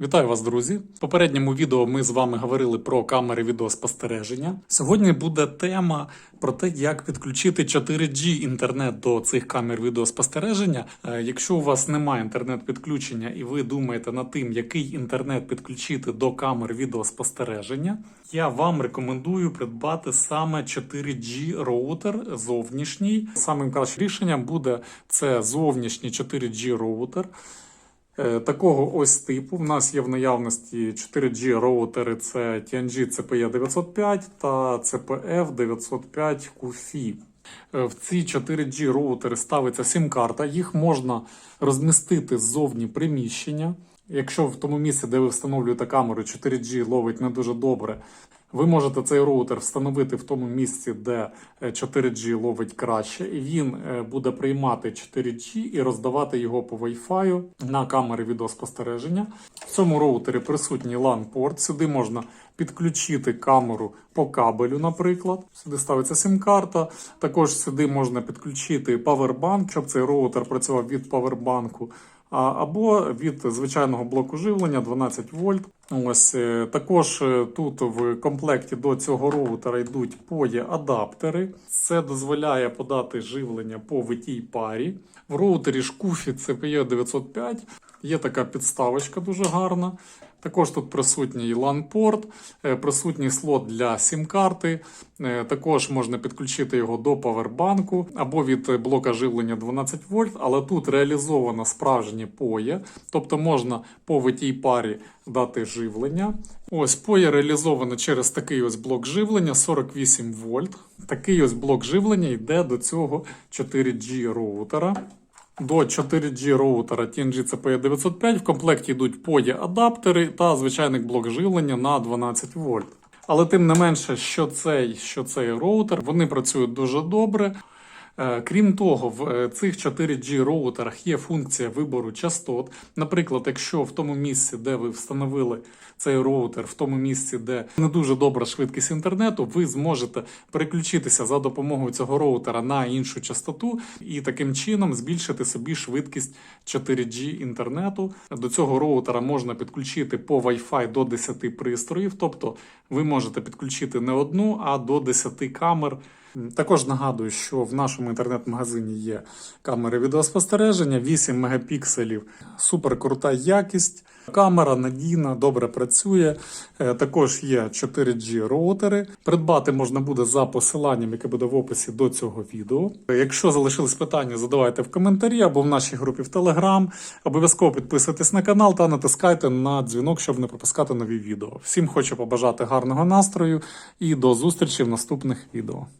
Вітаю вас, друзі! В попередньому відео ми з вами говорили про камери відеоспостереження. Сьогодні буде тема про те, як підключити 4G інтернет до цих камер відеоспостереження. Е, Якщо у вас немає інтернет-підключення і ви думаєте над тим, який інтернет підключити до камер відеоспостереження, я вам рекомендую придбати саме 4G роутер зовнішній. Самим кращим рішенням буде це зовнішній 4G роутер. Е, Такого ось типу. В нас є в наявності 4G роутери це TNG CPE 905 та CPF 905 QFI. В ці 4G роутери ставиться сім-карта, їх можна розмістити ззовні приміщення. Якщо в тому місці, де ви встановлюєте камеру, 4G ловить не дуже добре, ви можете цей роутер встановити в тому місці, де е, 4G ловить краще, і він е, буде приймати 4G і роздавати його по Wi-Fi на камери відеоспостереження. В цьому роутері присутній LAN-порт. Сюди можна підключити камеру по кабелю, наприклад. Сюди ставиться сім-карта. Також сюди можна підключити павербанк, щоб цей роутер працював від павербанку. Або від звичайного блоку живлення 12 вольт. Ось е, також е, тут в комплекті до цього роутера йдуть POE адаптери. Це дозволяє подати живлення по витій парі. В роутері шкуфі CPE 905 є така підставочка дуже гарна. Також тут присутній LAN-порт, е, присутній слот для сім-карти. Також можна підключити його до павербанку або від блока живлення 12 вольт, але тут реалізовано справжнє POE, тобто можна по витій парі дати живлення. Ось POE реалізовано через такий ось блок живлення 48 вольт. Такий ось блок живлення йде до цього 4G роутера. До 4G роутера TNG CPE 905 в комплекті йдуть POE адаптери та звичайний блок живлення на 12 вольт. Але тим не менше, що цей, що цей роутер, вони працюють дуже добре. Е, Крім того, в е, цих 4G роутерах є функція вибору частот. Наприклад, якщо в тому місці, де ви встановили цей роутер, в тому місці, де не дуже добра швидкість інтернету, ви зможете переключитися за допомогою цього роутера на іншу частоту і таким чином збільшити собі швидкість 4G інтернету. До цього роутера можна підключити по Wi-Fi до 10 пристроїв, тобто ви можете підключити не одну, а до 10 камер. Також нагадую, що в нашому інтернет-магазині є камери відеоспостереження, 8 мегапікселів, супер крута якість. Камера надійна, добре працює. Е, Також є 4G роутери. Придбати можна буде за посиланням, яке буде в описі до цього відео. Якщо залишились питання, задавайте в коментарі або в нашій групі в Telegram. Обов'язково підписуйтесь на канал та натискайте на дзвінок, щоб не пропускати нові відео. Всім хочу побажати гарного настрою і до зустрічі в наступних відео.